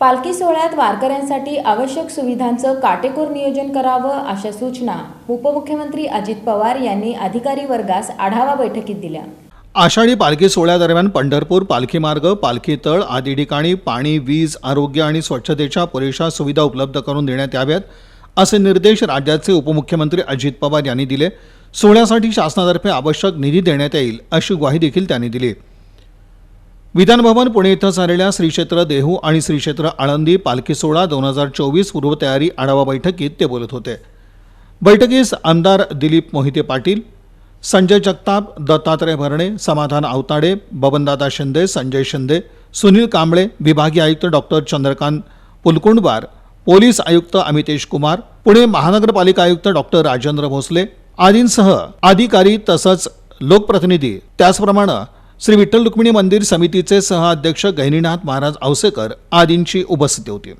पालखी सोहळ्यात वारकऱ्यांसाठी आवश्यक सुविधांचं काटेकोर नियोजन करावं अशा सूचना उपमुख्यमंत्री अजित पवार यांनी अधिकारी वर्गास आढावा बैठकीत दिल्या. आषाढी पालखी सोहळ्यादरम्यान पंढरपूर पालखी मार्ग पालखी तळ आदी ठिकाणी पाणी वीज आरोग्य आणि स्वच्छतेच्या पुरेशा सुविधा उपलब्ध करून देण्यात याव्यात असे निर्देश राज्याचे उपमुख्यमंत्री अजित पवार यांनी दिले. सोहळ्यासाठी शासनातर्फे आवश्यक निधी देण्यात येईल अशी ग्वाही देखील त्यांनी दिली. विधानभवन पुणे इथं झालेल्या श्री क्षेत्र देहू आणि श्री क्षेत्र आळंदी पालखी सोहळा दोन हजार चोवीस पूर्वतयारी आढावा बैठकीत ते बोलत होते. बैठकीस आमदार दिलीप मोहिते पाटील संजय जगताप दत्तात्रय भरणे समाधान आवताडे बबनदादा शिंदे संजय शिंदे सुनील कांबळे विभागीय आयुक्त डॉक्टर चंद्रकांत पुलकुंडवार पोलीस आयुक्त अमितेश कुमार पुणे महानगरपालिका आयुक्त डॉक्टर राजेंद्र भोसले आदींसह अधिकारी तसंच लोकप्रतिनिधी. त्याचप्रमाणे श्री विठ्ठल रुक्मिणी मंदिर समितीचे सहअध्यक्ष गहिनीनाथ महाराज आवसेकर आदींची उपस्थिती होती.